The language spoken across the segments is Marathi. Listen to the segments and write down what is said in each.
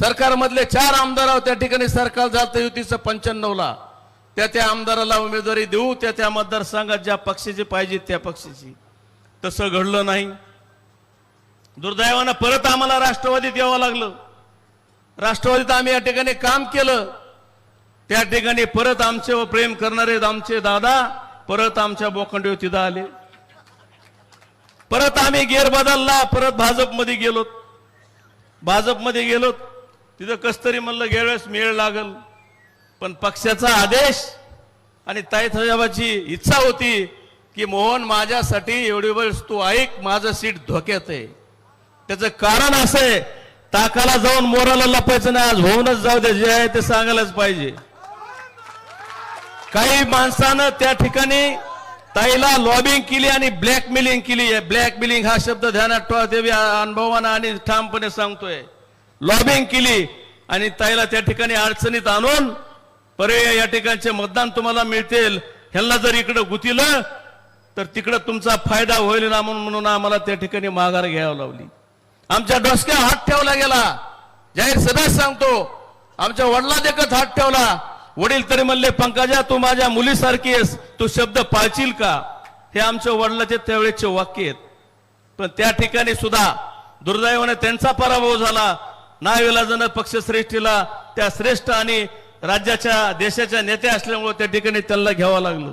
सरकारमधले चार आमदार आहोत त्या ठिकाणी सरकार जातं युतीचं पंच्याण्णवला. त्या त्या आमदाराला उमेदवारी देऊ त्या त्या मतदारसंघात ज्या पक्षाची पाहिजे त्या पक्षाची. तसं घडलं नाही. दुर्दैवानं परत आम्हाला राष्ट्रवादीत यावं लागलं. राष्ट्रवादीत आम्ही या ठिकाणी काम केलं. त्या ठिकाणी परत आमच्यावर प्रेम करणारे आमचे दादा परत आमच्या बोखंडी तिथं आले. परत आम्ही गेर बदलला परत भाजपमध्ये गेलो भाजपमध्ये गेलो तिथं कस तरी म्हणलं गेल्यावेळेस मेळ लागल. पण पक्षाचा आदेश आणि ताई इच्छा होती की मोहन माझ्यासाठी एवढी वेळेस तू ऐक माझं सीट धोक्यात आहे. त्याचं कारण असं आहे ताकाला जाऊन मोराला लपायचं नाही आज होऊनच जाऊ दे जे आहे ते सांगायलाच पाहिजे. काही माणसानं त्या ठिकाणी ताईला लॉबिंग केली आणि ब्लॅकमेलिंग केली आहे. ब्लॅकमेलिंग हा शब्द ध्यानात ठेवा देवी अनुभवानं आणि ठामपणे सांगतोय. लॉबिंग केली आणि ताईला त्या ठिकाणी अडचणीत आणून पर्याय या ठिकाणचे मतदान तुम्हाला मिळतील. ह्यांना जर इकडं गुतीलं तर तिकडं तुमचा फायदा होईल ना म्हणून म्हणून आम्हाला त्या ठिकाणी माघार घ्यावी लावली. आमच्या डोसक्या हात ठेवला गेला. जाहीर सदाच सांगतो. आमच्या वडिला देखत हात ठेवला. वडील तरी म्हणले पंकजा तू माझ्या मुलीसारखी आहेस. तू शब्द पाळशील का? हे आमच्या वडिलाचे त्यावेळेचे वाक्य आहेत. पण त्या ठिकाणी सुद्धा दुर्दैवाने त्यांचा पराभव झाला. नाविलाजन पक्षश्रेष्ठीला त्या श्रेष्ठ आणि राज्याच्या देशाच्या नेत्या असल्यामुळे त्या ठिकाणी त्यांना घ्यावं लागलं.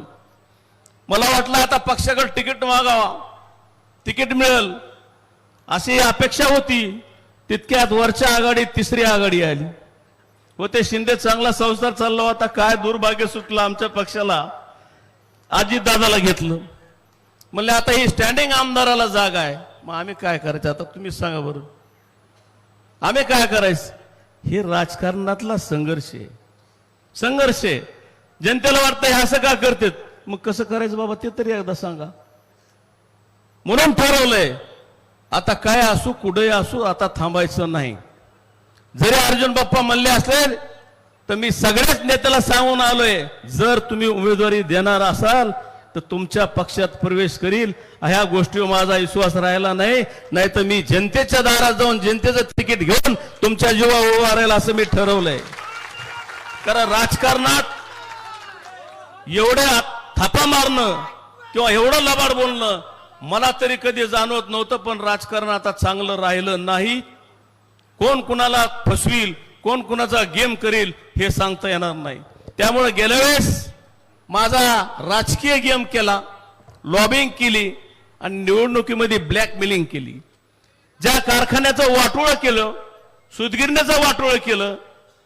मला वाटलं आता पक्षाकडे तिकीट मागावा. तिकीट मिळेल. अशी अपेक्षा होती. तितक्यात वरच्या आघाडीत तिसरी आघाडी आली. व ते शिंदे चांगला संसार चालला होता. काय दुर्भाग्य सुटलं आमच्या पक्षाला. अजित दादाला घेतलं. म्हणले आता ही स्टँडिंग आमदाराला जागा आहे. मग आम्ही काय करायचं? आता तुम्ही सांगा बरं. आम्ही काय करायचं? हे राजकारणातला संघर्ष आहे. संघर्ष आहे. जनतेला वाटतं हे असं का करतात? मग कसं करायचं बाबा? ते तरी एकदा सांगा. म्हणून ठरवलंय आता काय असू कुठे असू आता थांबायचं नाही. जरी अर्जुन बाप्पा म्हणले असले तर मी सगळ्याच नेत्याला सांगून आलोय जर तुम्ही उमेदवारी देणार असाल तर तुमच्या पक्षात प्रवेश करील. ह्या गोष्टीवर माझा विश्वास राहिला नाही. नाही तर मी जनतेच्या दारात जाऊन जनतेचं तिकीट घेऊन तुमच्या जीवा उभा राहील असं मी ठरवलंय. कारण राजकारणात एवढ्या थापा मारणं किंवा एवढं लबाड बोलणं मला तरी कधी जाणवत नव्हतं पण राजकारण आता चांगलं राहिलं नाही. कोण कुणाला फसवील कोण कुणाचा गेम करील हे सांगता येणार नाही. त्यामुळे गेल्या वेळेस माझा राजकीय गेम केला लॉबिंग केली आणि निवडणुकीमध्ये ब्लॅकमेलिंग केली. ज्या कारखान्याचं वाटोळं केलं सुदगिरण्याचं वाटोळं केलं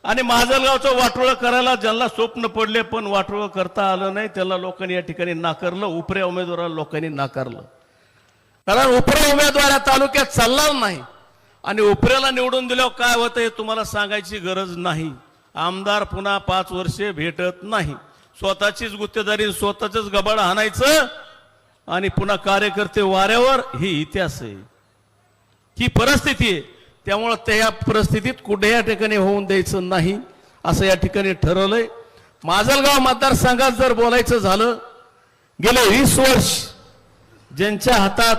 आणि माजलगावचं वाटोळं करायला ज्यांना स्वप्न पडले पण वाटोळं करता आलं नाही त्याला लोकांनी या ठिकाणी नाकारलं उपऱ्या उमेदवाराला लोकांनी नाकारलं. कारण उपऱ्या उमेदवार या तालुक्यात चालणार नाही. आणि उपऱ्याला निवडून दिल्यावर काय होतं हे तुम्हाला सांगायची गरज नाही. आमदार पुन्हा पाच वर्षे भेटत नाही. स्वतःचीच गुत्तेदारी स्वतःच गबाड हाणायचं आणि पुन्हा कार्यकर्ते वाऱ्यावर ही इतिहास आहे. ही परिस्थिती आहे. त्यामुळं त्या परिस्थितीत कुठे या ठिकाणी होऊन द्यायचं नाही असं या ठिकाणी ठरवलंय. माजलगाव मतदारसंघात जर बोलायचं झालं गेले वीस वर्ष ज्यांच्या हातात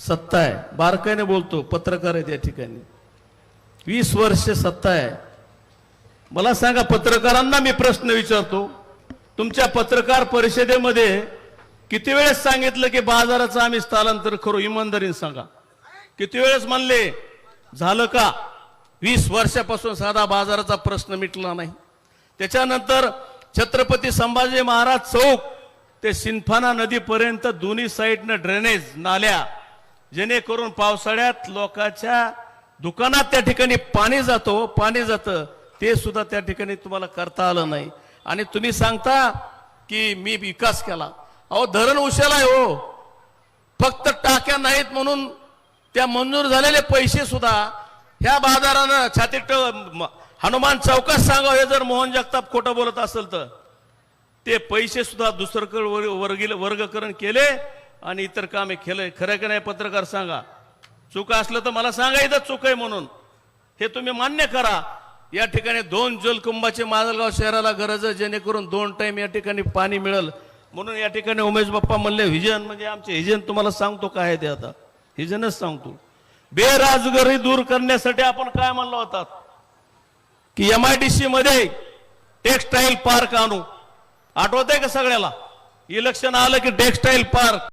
सत्ता आहे बारकाईने बोलतो पत्रकार आहेत या ठिकाणी. वीस वर्ष सत्ता आहे. मला सांगा पत्रकारांना मी प्रश्न विचारतो तुमच्या पत्रकार परिषदेमध्ये किती वेळेस सांगितलं की बाजाराचं आम्ही स्थलांतर करू? इमानदारीने सांगा. किती वेळेस म्हणले झालं का? वीस वर्षापासून साधा बाजाराचा प्रश्न मिटला नाही. त्याच्यानंतर छत्रपती संभाजी महाराज चौक ते सिंफाना नदीपर्यंत दोन्ही साईडनं ड्रेनेज नाल्या जेणेकरून पावसाळ्यात लोकांच्या दुकानात त्या ठिकाणी पाणी जातो. पाणी जातं ते सुद्धा त्या ठिकाणी तुम्हाला करता आलं नाही. आणि तुम्ही सांगता की मी विकास केला. अहो धरण उशाला आहे हो. फक्त टाक्या नाहीत म्हणून त्या मंजूर झालेले पैसे सुद्धा ह्या बाजारानं छातीत हनुमान चौकात सांगावं हे जर मोहन जगताप खोटं बोलत असेल तर. ते पैसे सुद्धा दुसरकडे वर्गील वर्गकरण केले आणि इतर कामे केले. खरं की नाही पत्रकार सांगा? चूक असलं तर मला सांगा इथं चूक आहे म्हणून. हे तुम्ही मान्य करा. या ठिकाणी दोन जलकुंभाचे माजलगाव शहराला गरज आहे जेणेकरून दोन टाईम या ठिकाणी पाणी मिळेल. म्हणून या ठिकाणी उमेश बाप्पा म्हणले व्हिजन म्हणजे आमचे हिजन तुम्हाला सांगतो काय आहे ते आता. हिजनच सांगतो. बेराजगारी दूर करण्यासाठी आपण काय म्हणलो होतात? की एम आय डी सी मध्ये टेक्सटाईल पार्क आणू. आठवत आहे का सगळ्याला? इलेक्शन आलं की टेक्सटाईल पार्क